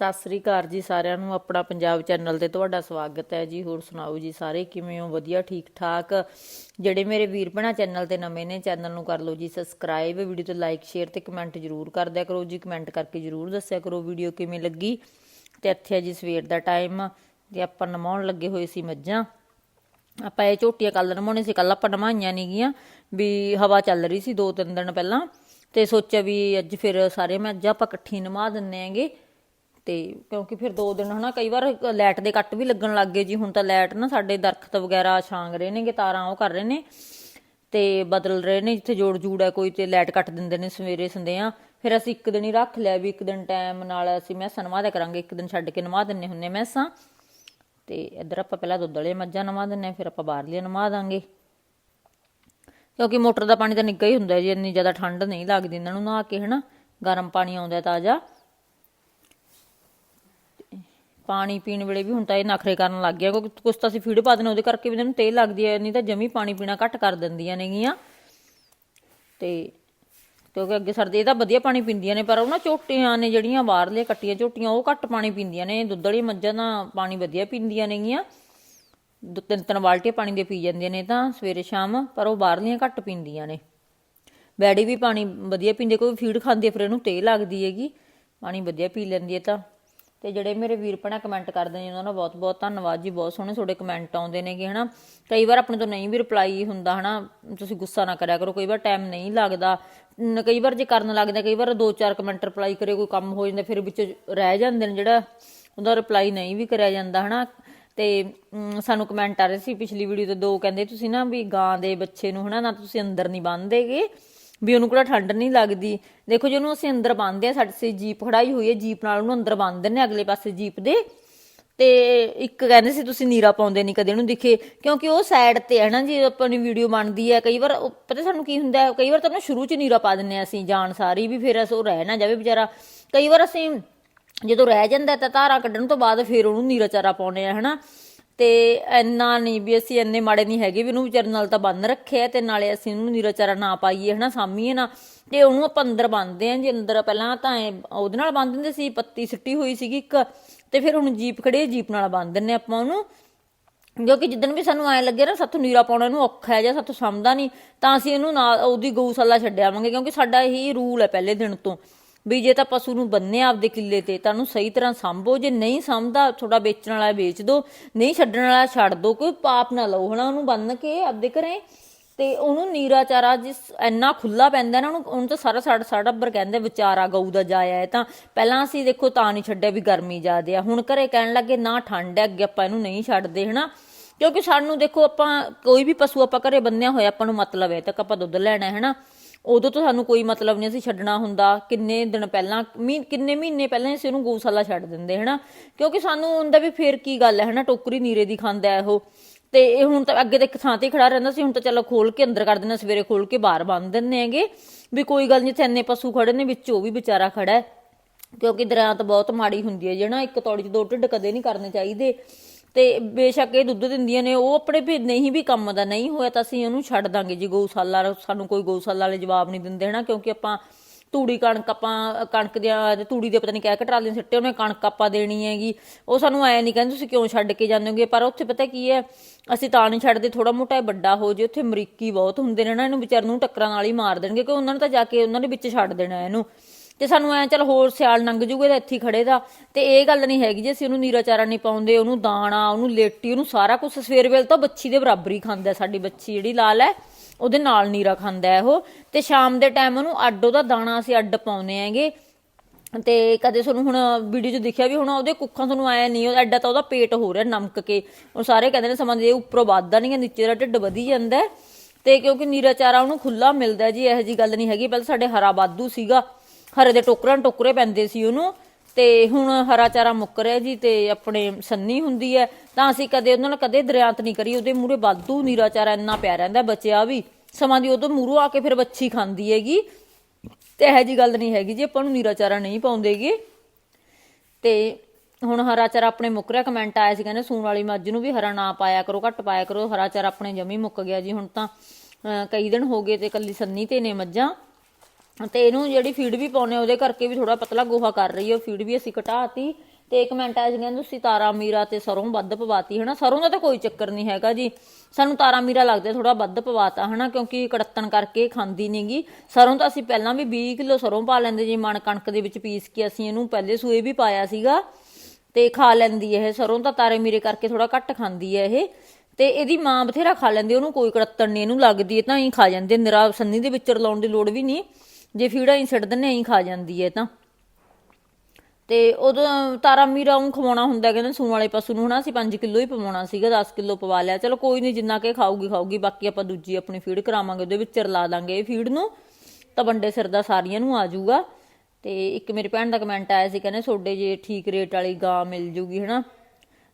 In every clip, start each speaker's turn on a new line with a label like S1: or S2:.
S1: ਸਤਿ ਸ੍ਰੀ ਅਕਾਲ ਜੀ ਸਾਰਿਆਂ ਨੂੰ, ਆਪਣਾ ਪੰਜਾਬ ਚੈਨਲ ਤੇ ਤੁਹਾਡਾ ਸਵਾਗਤ ਹੈ ਜੀ। ਹੋਰ ਸੁਣਾਓ ਜੀ ਸਾਰੇ ਕਿਵੇਂ ਹੋ? ਵਧੀਆ, ਠੀਕ, ਠਾਕ? ਜਿਹੜੇ ਮੇਰੇ ਵੀਰ ਭੈਣਾਂ ਚੈਨਲ ਤੇ ਨਵੇਂ ਨੇ, ਚੈਨਲ ਨੂੰ ਕਰ ਲਓ ਜੀ ਸਬਸਕ੍ਰਾਈਬ, ਵੀਡੀਓ ਤੇ ਲਾਈਕ, ਸ਼ੇਅਰ ਤੇ ਕਮੈਂਟ ਜਰੂਰ ਕਰ ਦਿਆ ਕਰੋ ਜੀ। ਕਮੈਂਟ ਕਰਕੇ ਜਰੂਰ ਦੱਸਿਆ ਕਰੋ ਵੀਡੀਓ ਕਿਵੇਂ ਲੱਗੀ। ਤੇ ਇੱਥੇ ਹੈ ਜੀ ਸਵੇਰ ਦਾ ਟਾਈਮ, ਤੇ ਆਪਾਂ ਨਮਾਉਣ ਲੱਗੇ ਹੋਏ ਸੀ ਮੱਝਾਂ। ਆਪਾਂ ਇਹ ਝੋਟੀਆਂ ਕੱਲ ਨਮਾਉਣੇ ਸੀ ਕੱਲ ਆਪਾਂ ਨਮਾਈਆਂ ਨਹੀਂ ਗੀਆਂ, ਵੀ ਹਵਾ ਚੱਲ ਰਹੀ ਸੀ ਦੋ ਤਿੰਨ ਦਿਨ ਪਹਿਲਾਂ। ਤੇ ਸੋਚਿਆ ਵੀ ਅੱਜ ਫਿਰ ਸਾਰੇ ਮੱਝਾਂ ਆਪਾਂ ਇਕੱਠੀ ਨਮਾ ਦਿੰਨੇ ਆਂਗੇ ਤੇ ਕਿਉਂਕਿ ਫਿਰ ਦੋ ਦਿਨ ਹਨਾ ਕਈ ਵਾਰ ਲਾਈਟ ਦੇ ਕੱਟ ਵੀ ਲੱਗਣ ਲੱਗ ਗਏ ਜੀ। ਹੁਣ ਤਾਂ ਲਾਈਟ ਨਾ ਸਾਡੇ ਦਰਖਤ ਵਗੈਰਾ ਛਾਂਗ ਰਹੇ ਨੇਗੇ ਤਾਰਾਂ ਉਹ ਕਰ ਰਹੇ ਨੇ ਤੇ ਬਦਲ ਰਹੇ ਨੇ। ਜਿੱਥੇ ਜੋੜ ਜੂੜ ਹੈ ਕੋਈ ਤੇ ਲਾਈਟ ਕੱਟ ਦਿੰਦੇ ਨੇ ਸਵੇਰੇ ਸੰਦਿਆਂ ਫਿਰ ਅਸੀਂ ਇੱਕ ਦਿਨ ਹੀ ਰੱਖ ਲਿਆ ਵੀ ਇੱਕ ਦਿਨ ਟਾਈਮ ਨਾਲ ਅਸੀਂ ਮੈਸਾਂ ਨਵਾ ਦਿਆ ਕਰਾਂਗੇ। ਇੱਕ ਦਿਨ ਛੱਡ ਕੇ ਨਵਾ ਦਿੰਨੇ ਹੁੰਨੇ ਮੈਸਾਂ। ਤੇ ਇੱਧਰ ਆਪਾਂ ਪਹਿਲਾਂ ਦੁੱਧ ਵਾਲੀਆਂ ਮੱਝਾਂ ਨਵਾ ਦਿੰਨੇ ਹਾਂ, ਫਿਰ ਆਪਾਂ ਬਾਹਰਲੀਆਂ ਨਵਾ ਦਾਂਗੇ। ਕਿਉਂਕਿ ਮੋਟਰ ਦਾ ਪਾਣੀ ਤਾਂ ਨਿੱਘਾ ਹੀ ਹੁੰਦਾ ਜੀ ਇੰਨੀ ਜ਼ਿਆਦਾ ਠੰਡ ਨਹੀਂ ਲੱਗਦੀ ਇਹਨਾਂ ਨੂੰ ਨਹਾ ਕੇ ਹਨਾ। ਗਰਮ ਪਾਣੀ ਆਉਂਦਾ ਤਾਜ਼ਾ। ਪਾਣੀ ਪੀਣ ਵੇਲੇ ਵੀ ਹੁਣ ਤਾਂ ਇਹ ਨਖਰੇ ਕਰਨ ਲੱਗ ਗਿਆ, ਕਿਉਂਕਿ ਕੁਛ ਤਾਂ ਅਸੀਂ ਫੀਡ ਪਾ ਦਿੰਦੇ ਉਹਦੇ ਕਰਕੇ ਵੀ ਇਹਨਾਂ ਨੂੰ ਤੇਲ ਲੱਗਦੀ ਹੈ, ਨਹੀਂ ਤਾਂ ਜਮੀ ਪਾਣੀ ਪੀਣਾ ਘੱਟ ਕਰ ਦਿੰਦੀਆਂ ਨੇਗੀਆਂ। ਤੇ, ਕਿਉਂਕਿ ਅੱਗੇ ਸਰਦੀ ਇਹ ਤਾਂ ਵਧੀਆ ਪਾਣੀ ਪੀਂਦੀਆਂ ਨੇ, ਪਰ ਉਹ ਨਾ ਝੋਟੀਆਂ ਨੇ ਜਿਹੜੀਆਂ ਬਾਹਰਲੇ ਕੱਟੀਆਂ ਝੋਟੀਆਂ ਉਹ ਘੱਟ ਪਾਣੀ ਪੀਂਦੀਆਂ ਨੇ, ਦੁੱਧ ਵਾਲੀ ਮੱਝਾਂ ਤਾਂ ਪਾਣੀ ਵਧੀਆ ਪੀਂਦੀਆਂ ਨੇਗੀਆਂ। ਦੋ ਤਿੰਨ ਤਿੰਨ ਬਾਲਟੀਆਂ ਪਾਣੀ ਦੇ ਪੀ ਜਾਂਦੀਆਂ ਨੇ ਤਾਂ ਸਵੇਰੇ ਸ਼ਾਮ, ਪਰ ਉਹ ਬਾਹਰਲੀਆਂ ਘੱਟ ਪੀਂਦੀਆਂ ਨੇ। ਬੈੜੀ ਵੀ ਪਾਣੀ ਵਧੀਆ ਪੀਂਦੇ ਕੋਈ ਫੀਡ ਖਾਂਦੀ ਹੈ, ਫਿਰ ਇਹਨੂੰ ਤੇਲ ਲੱਗਦੀ ਹੈਗੀ, ਪਾਣੀ ਵਧੀਆ ਪੀ ਲੈਂਦੀ ਹੈ ਤਾਂ। ਤੇ ਜਿਹੜੇ ਮੇਰੇ ਵੀਰ ਭੈਣਾਂ ਕਮੈਂਟ ਕਰਦੇ ਨੇ, ਉਹਨਾਂ ਦਾ ਬਹੁਤ ਬਹੁਤ ਧੰਨਵਾਦ ਜੀ, ਬਹੁਤ ਸੋਹਣੇ ਤੁਹਾਡੇ ਕਮੈਂਟ ਆਉਂਦੇ ਨੇਗੇ, ਹਨਾ। ਕਈ ਵਾਰ ਆਪਣੇ ਤੋਂ ਨਹੀਂ ਵੀ ਰਿਪਲਾਈ ਹੁੰਦਾ, ਹਨਾ। ਤੁਸੀਂ ਗੁੱਸਾ ਨਾ ਕਰਿਆ ਕਰੋ, ਕਈ ਵਾਰ ਟਾਈਮ ਨਹੀਂ ਲੱਗਦਾ। ਕਈ ਵਾਰ ਜੇ ਕਰਨ ਲੱਗਦਾ ਕਈ ਵਾਰ ਦੋ ਚਾਰ ਕਮੈਂਟ ਰਿਪਲਾਈ ਕਰੇ, ਕੋਈ ਕੰਮ ਹੋ ਜਾਂਦਾ, ਫਿਰ ਵਿੱਚ ਰਹਿ ਜਾਂਦੇ ਨੇ ਜਿਹੜਾ ਉਹਦਾ ਰਿਪਲਾਈ ਨਹੀਂ ਵੀ ਕਰਿਆ ਜਾਂਦਾ, ਹਨਾ। ਤੇ ਸਾਨੂੰ ਕਮੈਂਟ ਆ ਰਹੇ ਸੀ ਪਿਛਲੀ ਵੀਡੀਓ ਤੇ, ਦੋ ਕਹਿੰਦੇ ਤੁਸੀਂ ਨਾ ਵੀ ਗਾਂ ਦੇ ਬੱਚੇ ਨੂੰ, ਹਨਾ, ਨਾ ਤੁਸੀਂ ਅੰਦਰ ਨਹੀਂ ਬੰਨ੍ਹਦੇਗੇ। ਵੀ ਉਹਨੂੰ ਕਿਹੜਾ ਠੰਡ ਨਹੀਂ ਲੱਗਦੀ। ਦੇਖੋ ਜੀ ਅਸੀਂ ਅੰਦਰ ਬੰਨ੍ਹਦੇ ਆ ਸਾਡੇ ਸੇ ਜੀਪ ਖੜਾਈ ਹੋਈ ਹੈ, ਜੀਪ ਨਾਲ ਉਹਨੂੰ ਅੰਦਰ ਬੰਨ੍ਹ ਦਿੰਦੇ ਅਗਲੇ ਪਾਸੇ ਜੀਪ ਦੇ। ਤੇ ਇੱਕ ਕਹਿੰਦੇ ਸੀ, ਤੁਸੀਂ ਨੀਰਾ ਪਾਉਂਦੇ ਨਹੀਂ ਕਦੇ। ਉਹਨੂੰ ਦਿਖੇ। ਕਿਉਂਕਿ ਉਹ ਸਾਈਡ ਤੇ ਹੈ ਨਾ, ਜੀ ਆਪਣੀ ਵੀਡੀਓ ਬਣਦੀ ਹੈ, ਕਈ ਵਾਰ ਪਤਾ ਸਾਨੂੰ ਕੀ ਹੁੰਦਾ ਕਈ ਵਾਰ ਤਾਂ ਨਾ ਸ਼ੁਰੂ ਚ ਨੀਰਾ ਪਾ ਦਿੰਨੇ ਆ ਅਸੀਂ, ਜਾਣ ਸਾਰੀ ਵੀ ਫਿਰ ਅਸ ਉਹ ਰਹਿ ਨਾ ਜਾਵੇ ਵਿਚਾਰਾ। ਕਈ ਵਾਰ ਅਸੀਂ ਜਦੋਂ ਰਹਿ ਜਾਂਦਾ ਤਾਂ ਧਾਰਾ ਕੱਢਣ ਤੋਂ ਬਾਅਦ ਫਿਰ ਉਹਨੂੰ ਨੀਰਾ ਚਾਰਾ ਪਾਉਨੇ ਆ ਹਨਾ ਤੇ ਇੰਨਾ ਨਹੀਂ ਵੀ ਅਸੀਂ ਇੰਨੇ ਮਾੜੇ ਨਹੀਂ ਹੈਗੇ, ਵੀ ਉਹਨੂੰ ਵਿਚਾਰੇ ਨਾਲ ਤਾਂ ਬੰਨ ਰੱਖਿਆ ਤੇ ਨਾਲੇ ਅਸੀਂ ਉਹਨੂੰ ਨੀਰਾ ਚਾਰਾ ਨਾ ਪਾਈਏ, ਹਨਾ ਸਾਮੀਏ ਨਾ। ਤੇ ਉਹਨੂੰ ਆਪਾਂ ਅੰਦਰ ਬੰਨਦੇ ਆਂ ਜੇ ਅੰਦਰ ਪਹਿਲਾਂ ਤਾਂ ਐਂ ਉਹਦੇ ਨਾਲ ਬੰਨ ਦਿੰਦੇ ਸੀ, ਪੱਤੀ ਸਿੱਟੀ ਹੋਈ ਸੀਗੀ ਇੱਕ, ਤੇ ਫਿਰ ਹੁਣ ਜੀਪ ਖੜੇ ਜੀਪ ਨਾਲ ਬੰਨ ਦਿੰਨੇ ਆਪਾਂ ਉਹਨੂੰ। ਕਿਉਂਕਿ ਜਿੱਦਣ ਵੀ ਸਾਨੂੰ ਐ ਲੱਗੇ ਨਾ, ਸਾਥੋਂ ਨੀਰਾ ਪਾਉਣਾ ਨੂੰ ਔਖਾ ਹੈ ਜਾਂ ਸਾਥੋਂ ਸਮਝਦਾ ਨਹੀਂ, ਤਾਂ ਅਸੀਂ ਇਹਨੂੰ ਨਾਲ ਉਹਦੀ ਗਊਸ਼ਾਲਾ ਛੱਡਿਆਵਾਂਗੇ ਕਿਉਂਕਿ ਸਾਡਾ ਇਹੀ ਰੂਲ ਹੈ ਪਹਿਲੇ ਦਿਨ ਤੋਂ। ਵੀ ਜੇ ਤਾਂ ਪਸ਼ੂ ਨੂੰ ਬੰਨੇ ਆਪਦੇ ਕਿੱਲੇ ਤੇ, ਤਾਂ ਉਹਨੂੰ ਸਹੀ ਤਰ੍ਹਾਂ ਸੰਭੋ। ਜੇ ਨਹੀਂ ਸੰਭਦਾ ਥੋੜਾ ਵੇਚਣ ਵਾਲਾ ਵੇਚ ਦੋ। ਨਹੀਂ ਛੱਡਣ ਵਾਲਾ ਛੱਡ ਦੋ। ਕੋਈ ਪਾਪ ਨਾ ਲਓ। ਹਨਾ ਉਹਨੂੰ ਬੰਨ ਕੇ ਆਪਦੇ ਘਰੇ ਤੇ ਉਹਨੂੰ ਨੀਰਾ ਚਾਰਾ ਜਿਸ ਇੰਨਾ ਖੁੱਲਾ ਪੈਂਦਾ ਨਾ, ਉਹਨੂੰ ਉਹਨੂੰ ਤਾਂ ਸਾਰਾ ਸਾਡਾ ਸਾਡਾ ਟੱਬਰ ਕਹਿੰਦੇ ਵਿਚਾਰਾ ਗਊ ਦਾ ਜਾਇਆ ਹੈ। ਤਾਂ ਪਹਿਲਾਂ ਅਸੀਂ ਦੇਖੋ ਤਾਂ ਨਹੀਂ ਛੱਡਿਆ ਵੀ ਗਰਮੀ ਜ਼ਿਆਦੇ ਆ। ਹੁਣ ਘਰੇ ਕਹਿਣ ਲੱਗੇ, ਨਾ ਠੰਡ ਹੈ, ਅੱਗੇ ਆਪਾਂ ਇਹਨੂੰ ਨਹੀਂ ਛੱਡਦੇ, ਹਨਾ? ਕਿਉਂਕਿ ਸਾਨੂੰ ਦੇਖੋ ਆਪਾਂ ਕੋਈ ਵੀ ਪਸ਼ੂ ਆਪਾਂ ਘਰੇ ਬੰਨਿਆ ਹੋਇਆ, ਆਪਾਂ ਨੂੰ ਮਤਲਬ ਹੈ, ਤੱਕ ਆਪਾਂ ਦੁੱਧ ਲੈਣਾ ਹੈ, ਹਨਾ? ਉਦੋਂ ਤੋਂ ਸਾਨੂੰ ਕੋਈ ਮਤਲਬ ਨਹੀਂ ਅਸੀਂ ਛੱਡਣਾ ਹੁੰਦਾ। ਕਿੰਨੇ ਦਿਨ ਪਹਿਲਾਂ ਮਹੀਨ ਕਿੰਨੇ ਮਹੀਨੇ ਪਹਿਲਾਂ ਅਸੀਂ ਉਹਨੂੰ ਗਊਸ਼ਾਲਾ ਛੱਡ ਦਿੰਦੇ, ਹਨਾ? ਕਿਉਂਕਿ ਸਾਨੂੰ ਹੁੰਦਾ ਵੀ ਫੇਰ ਕੀ ਗੱਲ ਹੈ, ਹਨਾ? ਟੋਕਰੀ ਨੀਰੇ ਦੀ ਖਾਂਦਾ ਹੈ ਉਹ। ਤੇ ਇਹ ਹੁਣ ਤਾਂ ਅੱਗੇ ਤਾਂ ਇੱਕ ਥਾਂ ਤੇ ਖੜਾ ਰਹਿੰਦਾ ਸੀ, ਹੁਣ ਤਾਂ ਚਲੋ ਖੋਲ ਕੇ ਅੰਦਰ ਕਰ ਦਿੰਦੇ ਸਵੇਰੇ ਖੋਲ ਕੇ ਬਾਹਰ ਬੰਨ ਦਿੰਦੇ ਹੈਗੇ। ਵੀ ਕੋਈ ਗੱਲ ਨਹੀਂ, ਇੱਥੇ ਇੰਨੇ ਪਸ਼ੂ ਖੜੇ ਨੇ, ਵਿੱਚ ਉਹ ਵੀ ਵਿਚਾਰਾ ਖੜਾ ਹੈ। ਕਿਉਂਕਿ ਦਰਿਆਤ ਬਹੁਤ ਮਾੜੀ ਹੁੰਦੀ ਹੈ, ਜਿਹੜਾ ਇੱਕ ਤੌੜੀ 'ਚ ਦੋ ਢਿੱਡ ਕਦੇ ਨਹੀਂ ਕਰਨੇ ਚਾਹੀਦੇ। ਤੇ ਬੇਸ਼ੱਕ ਇਹ ਦੁੱਧ ਦਿੰਦੀਆਂ ਨੇ, ਉਹ ਆਪਣੇ ਵੀ ਨਹੀਂ ਵੀ ਕੰਮ ਦਾ, ਨਹੀਂ ਹੋਇਆ ਤਾਂ ਅਸੀਂ ਉਹਨੂੰ ਛੱਡ ਦਾਂਗੇ ਜੀ ਗਊਸ਼ਾਲਾ। ਸਾਨੂੰ ਕੋਈ ਗਊਸ਼ਾਲਾ ਵਾਲੇ ਜਵਾਬ ਨਹੀਂ ਦਿੰਦੇ ਹਨਾ, ਕਿਉਂਕਿ ਆਪਾਂ ਤੂੜੀ ਕਣਕ ਆਪਾਂ, ਕਣਕ ਦੀਆਂ ਤੇ ਤੂੜੀ ਦੇ ਪਤਾ ਨਹੀਂ ਕਹਿ ਕੇ ਟਰਾਲੀਆਂ ਸਿੱਟੇ ਉਹਨੇ ਕਣਕ ਆਪਾਂ ਦੇਣੀ ਹੈਗੀ। ਉਹ ਸਾਨੂੰ ਐ ਨਹੀਂ ਕਹਿੰਦੇ ਤੁਸੀਂ ਕਿਉਂ ਛੱਡ ਕੇ ਜਾਂਦੇ ਹੋਗੇ, ਪਰ ਉੱਥੇ ਪਤਾ ਕੀ ਹੈ, ਅਸੀਂ ਤਾਂ ਨਹੀਂ ਛੱਡਦੇ ਥੋੜਾ ਮੋਟਾ ਇਹ ਵੱਡਾ ਹੋ ਜੇ, ਉੱਥੇ ਅਮਰੀਕੀ ਬਹੁਤ ਹੁੰਦੇ ਨੇ ਨਾ, ਇਹਨੂੰ ਵਿਚਾਰ ਨੂੰ ਟੱਕਰਾਂ ਨਾਲ ਹੀ ਮਾਰ ਦੇਣਗੇ ਕਿ ਉਹਨਾਂ ਨੇ ਤਾਂ ਜਾ ਕੇ ਉਹਨਾਂ ਦੇ ਵਿੱਚ ਛੱਡ ਦੇਣਾ ਇਹਨੂੰ। ਤੇ ਸਾਨੂੰ ਐ ਚੱਲ ਹੋਰ ਸਿਆਲ ਲੰਘ ਜੂਗੇ ਤਾਂ ਇੱਥੇ ਖੜੇ ਦਾ। ਤੇ ਇਹ ਗੱਲ ਨਹੀਂ ਹੈਗੀ ਜੇ ਅਸੀਂ ਉਹਨੂੰ ਨੀਰਾ ਚਾਰਾ ਨਹੀਂ ਪਾਉਂਦੇ, ਉਹਨੂੰ ਦਾਣਾ, ਉਹਨੂੰ ਲੇਟੀ, ਉਹਨੂੰ ਸਾਰਾ ਕੁਝ ਸਵੇਰ ਵੇਲੇ ਤਾਂ ਬੱਚੀ ਦੇ ਬਰਾਬਰ ਹੀ ਖਾਂਦਾ ਸਾਡੀ ਬੱਚੀ ਜਿਹੜੀ ਲਾਲ ਹੈ ਉਹਦੇ ਨਾਲ ਨੀਰਾ ਖਾਂਦਾ ਉਹ। ਤੇ ਸ਼ਾਮ ਦੇ ਟਾਈਮ ਉਹਨੂੰ ਅੱਡ ਉਹਦਾ ਦਾਣਾ ਅਸੀਂ ਅੱਡ ਪਾਉਂਦੇ ਹੈਗੇ। ਤੇ ਕਦੇ ਤੁਹਾਨੂੰ ਹੁਣ ਵੀਡੀਓ 'ਚ ਦਿਖਿਆ ਵੀ ਹੁਣ, ਉਹਦੇ ਕੁੱਖਾਂ ਤੁਹਾਨੂੰ ਆਇਆ ਨਹੀਂ, ਉਹ ਐਡਾ ਤਾਂ ਉਹਦਾ ਪੇਟ ਹੋ ਰਿਹਾ ਨਮਕ ਕੇ। ਉਹ ਸਾਰੇ ਕਹਿੰਦੇ ਨੇ ਸਮਾਂ ਦੇ ਉੱਪਰੋਂ ਵੱਧਦਾ ਨਹੀਂ ਹੈ, ਨੀਚੇ ਦਾ ਢਿੱਡ ਵਧੀ ਜਾਂਦਾ ਹੈ। ਤੇ ਕਿਉਂਕਿ ਨੀਰਾ ਚਾਰਾ ਉਹਨੂੰ ਖੁੱਲਾ ਮਿਲਦਾ ਜੀ, ਇਹੋ ਜੀ ਗੱਲ ਨਹੀਂ ਹੈਗੀ। ਪਹਿਲਾਂ ਸਾਡੇ ਹਰਾ ਵਾਧੂ ਸੀਗਾ। ਹਰੇ ਦੇ ਟੋਕਰਾਂ ਟੋਕਰੇ ਪੈਂਦੇ ਸੀ ਉਹਨੂੰ, ਤੇ ਹੁਣ ਹਰਾ ਚਾਰਾ ਮੁੱਕ ਰਿਹਾ ਜੀ ਤੇ ਆਪਣੇ ਸੰਨੀ ਹੁੰਦੀ ਹੈ, ਤਾਂ ਅਸੀਂ ਕਦੇ ਉਹਨਾਂ ਨਾਲ ਕਦੇ ਦਰਿਆਤ ਨਹੀਂ ਕਰੀ, ਉਹਦੇ ਮੂਰੇ ਬਾਦੂ ਨੀਰਾ ਚਾਰਾ ਇੰਨਾ ਪਿਆ ਰਹਿੰਦਾ ਬਚਿਆ ਵੀ, ਸਮਾਂ ਦੀ ਉਦੋਂ ਮੂਰੋਂ ਆ ਕੇ ਫਿਰ ਬੱਚੀ ਖਾਂਦੀ ਹੈਗੀ, ਤੇ ਇਹੋ ਜੀ ਗੱਲ ਨਹੀਂ ਹੈਗੀ ਜੀ, ਆਪਾਂ ਨੂੰ ਨੀਰਾ ਚਾਰਾ ਨਹੀਂ ਪਾਉਂਦੇਗੇ। ਤੇ ਹੁਣ ਹਰਾ ਚਾਰਾ ਆਪਣੇ ਮੁੱਕ ਰਿਹਾ, ਕਮੈਂਟ ਆਇਆ ਸੀ ਕਹਿੰਦੇ ਸੂਣ ਵਾਲੀ ਮੱਝ ਨੂੰ ਵੀ ਹਰਾ ਨਾ ਪਾਇਆ ਕਰੋ, ਘੱਟ ਪਾਇਆ ਕਰੋ, ਹਰਾ ਚਾਰਾ ਆਪਣੇ ਜਮੀ ਮੁੱਕ ਗਿਆ ਜੀ, ਹੁਣ ਤਾਂ ਕਈ ਦਿਨ ਹੋ ਗਏ ਤੇ ਕੱਲੀ ਸੰਨੀ ਤੇ ਨੇ ਮੱਝਾਂ। ਤੇ ਇਹਨੂੰ ਜਿਹੜੀ ਫੀਡ ਵੀ ਪਾਉਨੇ ਉਹਦੇ ਕਰਕੇ ਵੀ ਥੋੜਾ ਪਤਲਾ ਗੋਹਾ ਕਰ ਰਹੀ ਹੈ ਉਹ ਫੀਡ ਵੀ ਅਸੀਂ ਘਟਾਤੀ ਤੇ ਇੱਕ ਮਿੰਟ ਆ ਜੀ ਕਹਿੰਦੇ ਤੁਸੀਂ ਤਾਰਾ ਮੀਰਾ ਤੇ ਸਰੋਂ ਵੱਧ ਪਵਾਤੀ, ਹਨਾ? ਸਰੋਂ ਦਾ ਤਾਂ ਕੋਈ ਚੱਕਰ ਨਹੀਂ ਹੈਗਾ ਜੀ। ਸਾਨੂੰ ਤਾਰਾ ਮੀਰਾ ਲੱਗਦਾ ਥੋੜਾ ਵੱਧ ਪਵਾਤਾ, ਹਨਾ? ਕਿਉਂਕਿ ਕੜੱਤਣ ਕਰਕੇ ਖਾਂਦੀ ਨਹੀਂਗੀ ਸਰੋਂ ਤਾਂ ਅਸੀਂ ਪਹਿਲਾਂ ਵੀ 20 ਕਿਲੋ ਸਰੋਂ ਪਾ ਲੈਂਦੇ ਜੀ। ਮਣ ਕਣਕ ਦੇ ਵਿੱਚ ਪੀਸ ਕੇ ਅਸੀਂ ਇਹਨੂੰ ਪਹਿਲੇ ਸੂਏ ਵੀ ਪਾਇਆ ਸੀਗਾ ਤੇ ਖਾ ਲੈਂਦੀ ਹੈ ਇਹ। ਸਰੋਂ ਤਾਂ ਤਾਰੇ ਮੀਰੇ ਕਰਕੇ ਥੋੜਾ ਘੱਟ ਖਾਂਦੀ ਹੈ ਇਹ। ਤੇ ਇਹਦੀ ਮਾਂ ਬਥੇਰਾ ਖਾ ਲੈਂਦੀ, ਉਹਨੂੰ ਕੋਈ ਕੜੱਤਣ ਨਹੀਂ ਇਹਨੂੰ ਲੱਗਦੀ ਹੈ ਤਾਂ ਹੀ ਖਾ ਜਾਂਦੇ। ਨਿਰਾ ਸੰਨੀ ਦੇ ਵਿੱਚ ਲਾਉਣ ਦੀ ਲੋੜ ਵੀ ਨਹੀਂ ਜੇ ਫੀੜਾ ਹੀ ਛੱਡ ਦਿੰਨੇ ਹੀ ਖਾ ਜਾਂਦੀ ਹੈ ਤਾਂ। ਤੇ ਉਦੋਂ ਤਾਰਾ ਮੀਰਾ ਨੂੰ ਖਵਾਉਣਾ ਹੁੰਦਾ, ਕਹਿੰਦੇ ਸੂਣ ਵਾਲੇ ਪਸ਼ੂ ਨੂੰ ਹਨਾ ਅਸੀਂ 5 ਕਿਲੋ ਹੀ ਪਵਾਉਣਾ ਸੀਗਾ 10 ਕਿਲੋ ਪਵਾ ਲਿਆ। ਚਲੋ ਕੋਈ ਨਹੀਂ ਜਿੰਨਾ ਕਿ ਖਾਊਗੀ ਖਾਊਗੀ, ਬਾਕੀ ਆਪਾਂ ਦੂਜੀ ਆਪਣੀ ਫੀਡ ਕਰਾਵਾਂਗੇ, ਉਹਦੇ ਵਿੱਚ ਰਲਾ ਦਾਂਗੇ ਇਹ ਫੀਡ ਨੂੰ। ਤਾਂ ਬੰਡੇ ਸਿਰ ਦਾ ਸਾਰੀਆਂ ਨੂੰ ਆ ਜਾਊਗਾ। ਤੇ ਇੱਕ ਮੇਰੀ ਭੈਣ ਦਾ ਕਮੈਂਟ ਆਇਆ ਸੀ, ਕਹਿੰਦੇ ਸੋਡੇ ਜੇ ਠੀਕ ਰੇਟ ਵਾਲੀ ਗਾਂ ਮਿਲ ਜੂਗੀ, ਹਨਾ।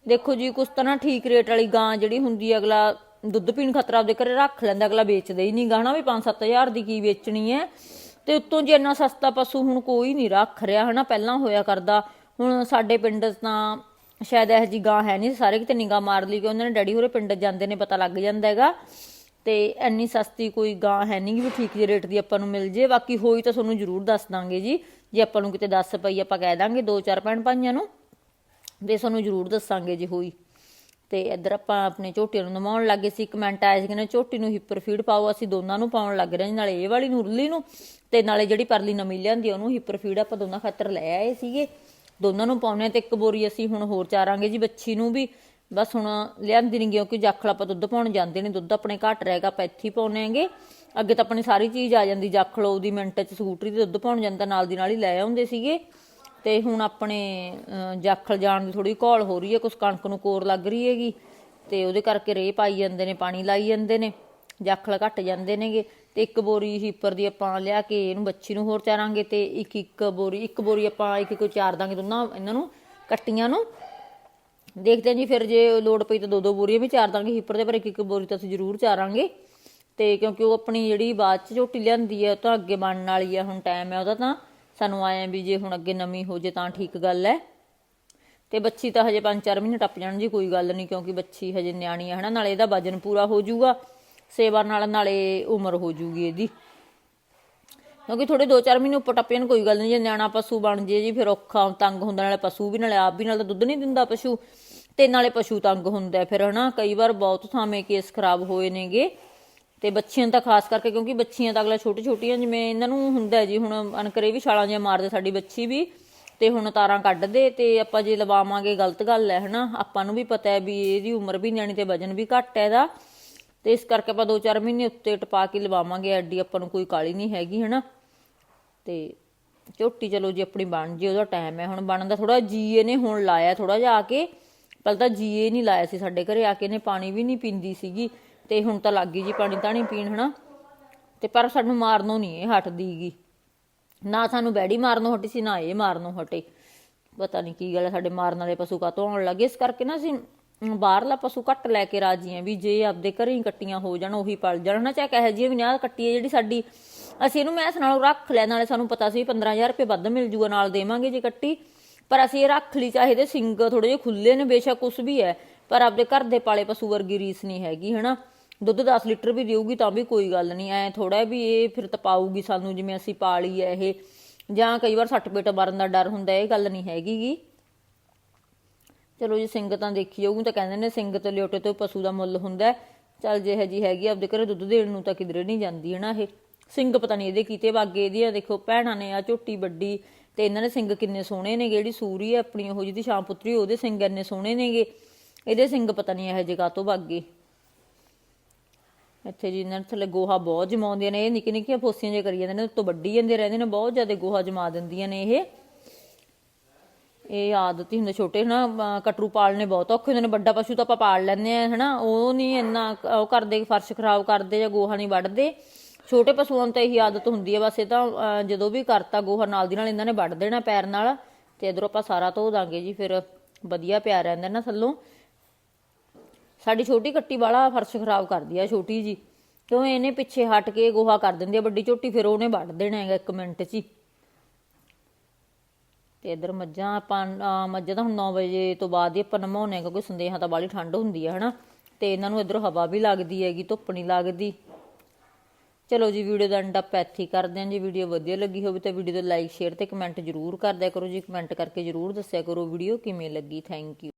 S1: ਦੇਖੋ ਜੀ, ਕੁਛ ਤਾਂ ਨਾ ਠੀਕ ਰੇਟ ਵਾਲੀ ਗਾਂ ਜਿਹੜੀ ਹੁੰਦੀ ਹੈ ਅਗਲਾ ਦੁੱਧ ਪੀਣ ਖਤਰਾ ਆਪਦੇ ਘਰੇ ਰੱਖ ਲੈਂਦਾ, ਅਗਲਾ ਵੇਚਦਾ ਹੀ ਨਹੀਂ ਗਾਣਾ ਵੀ 5-7000 ਦੀ ਕੀ ਵੇਚਣੀ ਹੈ। ਤੇ ਉੱਤੋਂ ਜੇ ਇੰਨਾ ਸਸਤਾ ਪਸ਼ੂ ਹੁਣ ਕੋਈ ਨਹੀਂ ਰੱਖ ਰਿਹਾ, ਹਨਾ? ਪਹਿਲਾਂ ਹੋਇਆ ਕਰਦਾ। ਹੁਣ ਸਾਡੇ ਪਿੰਡ ਤਾਂ ਸ਼ਾਇਦ ਇਹ ਜੀ ਗਾਂ ਹੈ ਨਹੀਂ, ਸਾਰੇ ਕਿਤੇ ਨਿਗਾਹ ਮਾਰ ਲਈ ਕਿ ਉਹਨਾਂ ਨੇ ਡੈਡੀ ਹੋਰੇ ਪਿੰਡ ਜਾਂਦੇ ਨੇ, ਪਤਾ ਲੱਗ ਜਾਂਦਾ ਹੈਗਾ। ਤੇ ਇੰਨੀ ਸਸਤੀ ਕੋਈ ਗਾਂ ਹੈ ਨਹੀਂ ਵੀ ਠੀਕ ਜਿਹੇ ਰੇਟ ਦੀ ਆਪਾਂ ਨੂੰ ਮਿਲ ਜੇ। ਬਾਕੀ ਹੋਈ ਤਾਂ ਤੁਹਾਨੂੰ ਜ਼ਰੂਰ ਦੱਸ ਦਾਂਗੇ ਜੀ। ਜੇ ਆਪਾਂ ਨੂੰ ਕਿਤੇ ਦੱਸ ਪਈ ਆਪਾਂ ਕਹਿ ਦਾਂਗੇ ਦੋ ਚਾਰ ਭੈਣ ਭਾਈਆਂ ਨੂੰ। ਤੇ ਤੁਹਾਨੂੰ ਜ਼ਰੂਰ ਦੱਸਾਂਗੇ ਜੀ ਹੋਈ। ਤੇ ਇੱਧਰ ਆਪਾਂ ਆਪਣੇ ਝੋਟੀਆਂ ਨੂੰ ਨਮਾਉਣ ਲੱਗੇ ਸੀ। ਕਮੈਂਟ ਆਇਆ ਸੀ ਕਹਿੰਦੇ ਝੋਟੀ ਨੂੰ ਹਿੱਪਰ ਫੀਡ ਪਾਓ, ਅਸੀਂ ਦੋਨਾਂ ਨੂੰ ਪਾਉਣ ਲੱਗ ਰਹੇ ਹਾਂ। ਨਾਲੇ ਇਹ ਵਾਲੀ ਨੂੰ ਨੂੰ ਤੇ ਨਾਲੇ ਜਿਹੜੀ ਪਰਲੀ ਨਵੀਂ ਲਿਆਂਦੀ ਉਹਨੂੰ ਹਿੱਪਰ ਫੀਡ ਆਪਾਂ ਦੋਨਾਂ ਖਾਤਰ ਲੈ ਆਏ ਸੀਗੇ। ਦੋਨਾਂ ਨੂੰ ਪਾਉਣੇ ਤੇ ਇੱਕ ਬੋਰੀ ਅਸੀਂ ਹੁਣ ਹੋਰ ਚਾਰਾਂਗੇ ਜੀ, ਬੱਚੀ ਨੂੰ ਵੀ। ਬਸ ਹੁਣ ਲਿਆਂਦੀ ਨਹੀਂ ਕਿਉਂਕਿ ਜਾਖਲ ਆਪਾਂ ਦੁੱਧ ਪਾਉਣ ਜਾਂਦੇ ਨੇ, ਦੁੱਧ ਆਪਣੇ ਘੱਟ ਰਹੇਗਾ ਆਪਾਂ ਇੱਥੇ ਹੀ ਪਾਉਣੇ ਹੈਗੇ। ਅੱਗੇ ਤਾਂ ਆਪਣੀ ਸਾਰੀ ਚੀਜ਼ ਆ ਜਾਂਦੀ, ਜਾਖਲ ਉਹਦੀ ਮਿੰਟ ਚ ਸਕੂਟਰੀ ਤੇ ਦੁੱਧ ਪਾਉਣ ਜਾਂਦਾ, ਨਾਲ ਦੀ ਨਾਲ ਹੀ ਲੈ ਆਉਂਦੇ ਸੀਗੇ। ਤੇ ਹੁਣ ਆਪਣੇ ਜਾਖਲ ਜਾਣ ਦੀ ਥੋੜੀ ਘੋਲ ਹੋ ਰਹੀ ਹੈ, ਕੁਛ ਕਣਕ ਨੂੰ ਕੋਰ ਲੱਗ ਰਹੀ ਹੈਗੀ ਤੇ ਉਹਦੇ ਕਰਕੇ ਰੇਹ ਪਾਈ ਜਾਂਦੇ ਨੇ, ਪਾਣੀ ਲਾਈ ਜਾਂਦੇ ਨੇ, ਜਾਖਲ ਘਟ ਜਾਂਦੇ ਨੇਗੇ ਤੇ ਇੱਕ ਬੋਰੀ ਹੀਪਰ ਦੀ ਆਪਾਂ ਲਿਆ ਕੇ ਇਹਨੂੰ ਬੱਚੀ ਨੂੰ ਹੋਰ ਚਾਰਾਂਗੇ ਤੇ ਇੱਕ ਇੱਕ ਬੋਰੀ ਇੱਕ ਬੋਰੀ ਆਪਾਂ ਇੱਕ ਇੱਕ ਚਾਰ ਦਾਂਗੇ ਦੋਨਾਂ ਇਹਨਾਂ ਨੂੰ, ਕੱਟੀਆਂ ਨੂੰ। ਦੇਖਦੇ ਹਾਂ ਜੀ, ਫਿਰ ਜੇ ਲੋੜ ਪਈ ਤਾਂ ਦੋ ਦੋ ਬੋਰੀਆਂ ਵੀ ਚਾਰ ਦਾਂਗੇ ਹੀਪਰ ਦੇ, ਪਰ ਇੱਕ ਇੱਕ ਬੋਰੀ ਤਾਂ ਅਸੀਂ ਜ਼ਰੂਰ ਚਾਰਾਂਗੇ। ਤੇ ਕਿਉਂਕਿ ਉਹ ਆਪਣੀ ਜਿਹੜੀ ਬਾਅਦ ਚ ਝੋਟੀ ਲਿਆਂਦੀ ਹੈ, ਉਹ ਤਾਂ ਅੱਗੇ ਬਣਨ ਵਾਲੀ ਹੈ, ਹੁਣ ਟਾਈਮ ਹੈ ਉਹਦਾ ਤਾਂ। ਸਾਨੂੰ ਆਇਆ ਵੀ ਜੇ ਹੁਣ ਅੱਗੇ ਨਵੀਂ ਹੋ ਜੇ ਤਾਂ ਠੀਕ ਗੱਲ ਹੈ ਤੇ ਬੱਚੀ ਤਾਂ ਹਜੇ 5-4 ਮਹੀਨੇ ਟੱਪ ਜਾਣ ਜੀ, ਕੋਈ ਗੱਲ ਨਹੀਂ ਕਿਉਂਕਿ ਬੱਚੀ ਹਜੇ ਨਿਆਣੀ ਹੈ ਹਨਾ? ਨਾਲੇ ਇਹਦਾ ਵਜਨ ਪੂਰਾ ਹੋ ਜਾਊਗਾ, ਸੇਵਾ ਨਾਲ ਨਾਲੇ ਉਮਰ ਹੋ ਜਾਊਗੀ ਇਹਦੀ। ਕਿਉਂਕਿ ਥੋੜੇ 2-4 ਮਹੀਨੇ ਉੱਪਰ ਟੱਪ ਜਾਣ, ਕੋਈ ਗੱਲ ਨਹੀਂ, ਜੇ ਨਿਆਣਾ ਪਸ਼ੂ ਬਣ ਜੇ ਜੀ, ਫਿਰ ਔਖਾ ਤੰਗ ਹੁੰਦਾ, ਨਾਲੇ ਪਸ਼ੂ ਵੀ, ਨਾਲੇ ਆਪ ਵੀ, ਨਾਲ ਤਾਂ ਦੁੱਧ ਨਹੀਂ ਦਿੰਦਾ ਪਸ਼ੂ। ਤੇ ਨਾਲੇ ਪਸ਼ੂ ਤੰਗ ਹੁੰਦਾ, ਫਿਰ ਹਨਾ? ਕਈ ਵਾਰ ਬਹੁਤ ਥਾਵੇਂ ਕੇਸ ਖਰਾਬ ਹੋਏ ਨੇਗੇ। ਤੇ ਬੱਚੀਆਂ ਤਾਂ ਖਾਸ ਕਰਕੇ ਕਿਉਂਕਿ ਬੱਚੀਆਂ ਤਾਂ ਅਗਲਾ ਛੋਟੀ ਛੋਟੀਆਂ ਜਿਵੇਂ ਇਹਨਾਂ ਨੂੰ ਹੁੰਦਾ ਜੀ, ਹੁਣ ਅਨਕਰੇ ਵੀ ਛਾਲਾਂ ਜਿਹਾ ਮਾਰਦੇ ਸਾਡੀ ਬੱਚੀ ਵੀ ਤੇ ਹੁਣ ਤਾਰਾਂ ਕੱਢਦੇ ਤੇ ਆਪਾਂ ਜੇ ਲਵਾਵਾਂਗੇ ਗਲਤ ਗੱਲ ਹੈ, ਹਨਾ? ਆਪਾਂ ਨੂੰ ਵੀ ਪਤਾ ਹੈ ਵੀ ਇਹਦੀ ਉਮਰ ਵੀ ਨਿਆਣੀ ਤੇ ਵਜਨ ਵੀ ਘੱਟ ਹੈ ਇਹਦਾ ਤੇ ਇਸ ਕਰਕੇ ਆਪਾਂ 2-4 ਮਹੀਨੇ ਉੱਤੇ ਟਪਾ ਕੇ ਲਵਾਵਾਂਗੇ, ਐਡੀ ਆਪਾਂ ਨੂੰ ਕੋਈ ਕਾਲੀ ਨਹੀਂ ਹੈਗੀ, ਹਨਾ? ਤੇ ਝੋਟੀ ਚਲੋ ਜੀ ਆਪਣੀ ਬਣ ਜੇ, ਉਹਦਾ ਟਾਈਮ ਹੈ। ਹੁਣ ਬਣਨ ਦਾ ਥੋੜਾ ਜੀਏ ਨੇ ਹੁਣ ਲਾਇਆ ਥੋੜਾ ਜਿਹਾ ਆ ਕੇ, ਪਹਿਲਾਂ ਤਾਂ ਜੀਏ ਨਹੀਂ ਲਾਇਆ ਸੀ ਸਾਡੇ ਘਰੇ, ਆ ਕੇ ਨੇ ਪਾਣੀ ਵੀ ਨਹੀਂ ਪੀਂਦੀ ਸੀਗੀ। ਤੇ ਹੁਣ ਤਾਂ ਲੱਗ ਗਈ ਜੀ ਪਾਣੀ ਤਾਣੀ ਪੀਣ, ਹਨਾ? ਤੇ ਪਰ ਸਾਨੂੰ ਮਾਰਨੋਂ ਨਹੀਂ ਇਹ ਹਟਦੀਗੀ ਨਾ ਸਾਨੂੰ ਬੈੜੀ ਮਾਰਨੋਂ ਹਟੀ ਸੀ, ਨਾ ਇਹ ਮਾਰਨੋਂ ਹਟੇ। ਪਤਾ ਨਹੀਂ ਕੀ ਗੱਲ ਹੈ ਸਾਡੇ ਮਾਰਨ ਵਾਲੇ ਪਸ਼ੂ ਕਾ ਆਉਣ ਲੱਗੇ? ਇਸ ਕਰਕੇ ਨਾ ਅਸੀਂ ਬਾਹਰਲਾ ਪਸ਼ੂ ਘੱਟ ਲੈ ਕੇ ਰਾਜੀ ਆ ਵੀ ਜੇ ਆਪਦੇ ਘਰੇ ਹੀ ਕੱਟੀਆਂ ਹੋ ਜਾਣ, ਉਹੀ ਪਲ ਜਾਣ, ਹਨਾ? ਚਾਹੇ ਕਹੇ ਜੀ ਵੀ ਨਾ ਕੱਟੀ ਹੈ ਜਿਹੜੀ ਸਾਡੀ, ਅਸੀਂ ਇਹਨੂੰ ਮੈਸ ਨਾਲੋਂ ਰੱਖ ਲੈ ਨਾਲੇ ਸਾਨੂੰ ਪਤਾ ਸੀ 15000 ਰੁਪਏ ਵੱਧ ਮਿਲ ਜੂਗਾ, ਨਾਲ ਦੇਵਾਂਗੇ ਜੇ ਕੱਟੀ। ਪਰ ਅਸੀਂ ਇਹ ਰੱਖ ਲਈ, ਚਾਹੇ ਦੇ ਸਿੰਗ ਥੋੜੇ ਜਿਹੇ ਖੁੱਲੇ ਨੇ, ਬੇਸ਼ੱਕ ਕੁਛ ਵੀ ਹੈ, ਪਰ ਆਪਦੇ ਘਰ ਦੇ ਪਾਲੇ ਪਸ਼ੂ ਵਰਗੀ ਰੀਸ ਨਹੀਂ ਹੈਗੀ, ਹਨਾ? ਦੁੱਧ 10 ਲੀਟਰ ਵੀ ਦੇਊਗੀ ਤਾਂ ਵੀ ਕੋਈ ਗੱਲ ਨਹੀਂ। ਐ ਥੋੜਾ ਵੀ ਇਹ ਫਿਰ ਤਪਾਊਗੀ ਸਾਨੂੰ, ਜਿਵੇਂ ਅਸੀਂ ਪਾਲੀ ਐ ਇਹ। ਜਾਂ ਕਈ ਵਾਰ ਸੱਟ ਪੇਟ ਮਾਰਨ ਦਾ ਡਰ ਹੁੰਦਾ, ਇਹ ਗੱਲ ਨਹੀਂ ਹੈਗੀਗੀ ਚਲੋ ਜੀ, ਸਿੰਘ ਤਾਂ ਦੇਖੀ ਜਾਊਗੀ, ਤਾਂ ਕਹਿੰਦੇ ਨੇ ਸਿੰਘ ਲਿਓਟੇ ਤੋਂ ਪਸ਼ੂ ਦਾ ਮੁੱਲ ਹੁੰਦਾ। ਹੈ। ਚੱਲ ਜੇ ਹਜੀ ਹੈਗੀ ਆਪਦੇ ਘਰੇ ਦੁੱਧ ਦੇਣ ਨੂੰ ਤਾਂ ਕਿਧਰੇ ਨਹੀਂ ਜਾਂਦੀ ਹੈ ਨਾ ਇਹ। ਸਿੰਘ ਪਤਾ ਨਹੀਂ ਇਹਦੇ ਕੀਤੇ ਵਾਗੇ ਆ, ਦੇਖੋ ਭੈਣਾਂ ਨੇ ਆ, ਝੋਟੀ ਵੱਡੀ ਤੇ ਇਹਨਾਂ ਦੇ ਸਿੰਘ ਕਿੰਨੇ ਸੋਹਣੇ ਨੇ ਜਿਹੜੀ ਸੂਰੀ ਹੈ ਆਪਣੀ, ਉਹ ਜਿਹਦੀ ਸ਼ਾਮ ਪੁੱਤਰੀ, ਉਹਦੇ ਸਿੰਘ ਇੰਨੇ ਸੋਹਣੇ ਨੇਗੇ ਇਹਦੇ ਸਿੰਘ ਪਤਾ ਨਹੀਂ ਇਹੋ ਜਿਹੇ ਕਾਤੋਂ ਵਾਗੇ। ਇੱਥੇ ਜੀ ਇਹਨਾਂ ਥੱਲੇ ਗੋਹਾ ਬਹੁਤ ਜਮਾਉਂਦੀਆਂ ਨੇ, ਇਹ ਨਿੱਕੀ ਨਿੱਕੀਆਂ ਫੋਸੀਆਂ ਜੇ ਕਰੀ ਜਾਂਦੇ ਨੇ, ਉੱਤੋਂ ਵੱਡੀ ਜਾਂਦੇ ਰਹਿੰਦੇ ਨੇ, ਬਹੁਤ ਜ਼ਿਆਦਾ ਗੋਹਾ ਜਮਾ ਦਿੰਦੀਆਂ ਨੇ ਇਹ। ਇਹ ਆਦਤ ਹੀ ਹੁੰਦੀ, ਛੋਟੇ ਨਾ ਕਟਰੂ ਪਾਲਣੇ ਬਹੁਤ ਔਖੇ ਹੁੰਦੇ ਨੇ, ਵੱਡਾ ਪਸ਼ੂ ਤਾਂ ਆਪਾਂ ਪਾਲ ਲੈਂਦੇ ਆ ਹਨਾ, ਉਹ ਨਹੀਂ ਇੰਨਾ ਉਹ ਕਰਦੇ, ਫਰਸ਼ ਖਰਾਬ ਕਰਦੇ ਜਾਂ ਗੋਹਾ ਨਹੀਂ ਵੱਢਦੇ। ਛੋਟੇ ਪਸ਼ੂਆਂ ਨੂੰ ਤਾਂ ਇਹੀ ਆਦਤ ਹੁੰਦੀ ਹੈ ਬਸ ਇਹ ਤਾਂ ਜਦੋਂ ਵੀ ਕਰਤਾ ਗੋਹਾ, ਨਾਲ ਦੀ ਨਾਲ ਇਹਨਾਂ ਨੇ ਵੱਢ ਦੇਣਾ ਪੈਰ ਨਾਲ, ਤੇ ਇਧਰੋਂ ਆਪਾਂ ਸਾਰਾ ਧੋ ਦਾਂਗੇ ਜੀ, ਫਿਰ ਵਧੀਆ ਪਿਆ ਰਹਿੰਦਾ ਨਾ ਥੱਲੋਂ। ਸਾਡੀ ਛੋਟੀ ਕੱਟੀ ਵਾਲਾ ਫਰਸ਼ ਖਰਾਬ ਕਰਦੀ ਆ, ਛੋਟੀ ਜੀ। ਕਿਉਂ ਇਹਨੇ ਪਿੱਛੇ ਹਟ ਕੇ ਗੋਹਾ ਕਰ ਦਿੰਦੀ ਆ, ਵੱਡੀ ਝੋਟੀ, ਫਿਰ ਉਹਨੇ ਵੱਢ ਦੇਣਾ ਹੈਗਾ ਇੱਕ ਮਿੰਟ 'ਚ ਹੀ। ਤੇ ਇਧਰ ਮੱਝਾਂ, ਆਪਾਂ ਮੱਝਾਂ ਤਾਂ ਹੁਣ 9 ਵਜੇ ਤੋਂ ਬਾਅਦ ਹੀ ਆਪਾਂ ਨਮਾਉਣੇ ਕਿਉਂਕਿ ਸੰਦੇਹਾਂ ਤਾਂ ਬਾਲੀ ਠੰਡ ਹੁੰਦੀ ਆ, ਹਨਾ। ਤੇ ਇਹਨਾਂ ਨੂੰ ਇਧਰ ਹਵਾ ਵੀ ਲੱਗਦੀ ਹੈਗੀ, ਧੁੱਪ ਨਹੀਂ ਲੱਗਦੀ। ਚਲੋ ਜੀ, ਵੀਡੀਓ ਦਾ ਐਂਡ ਆਪਾਂ ਇੱਥੇ ਕਰਦੇ ਹਾਂ ਜੀ। ਵੀਡੀਓ ਵਧੀਆ ਲੱਗੀ ਹੋਵੇ ਤਾਂ ਵੀਡੀਓ ਦਾ ਲਾਈਕ ਸ਼ੇਅਰ ਤੇ ਕਮੈਂਟ ਜ਼ਰੂਰ ਕਰਦਿਆ ਕਰੋ ਜੀ। ਕਮੈਂਟ ਕਰਕੇ ਜ਼ਰੂਰ ਦੱਸਿਆ ਕਰੋ ਵੀਡੀਓ ਕਿਵੇਂ ਲੱਗੀ। Thank you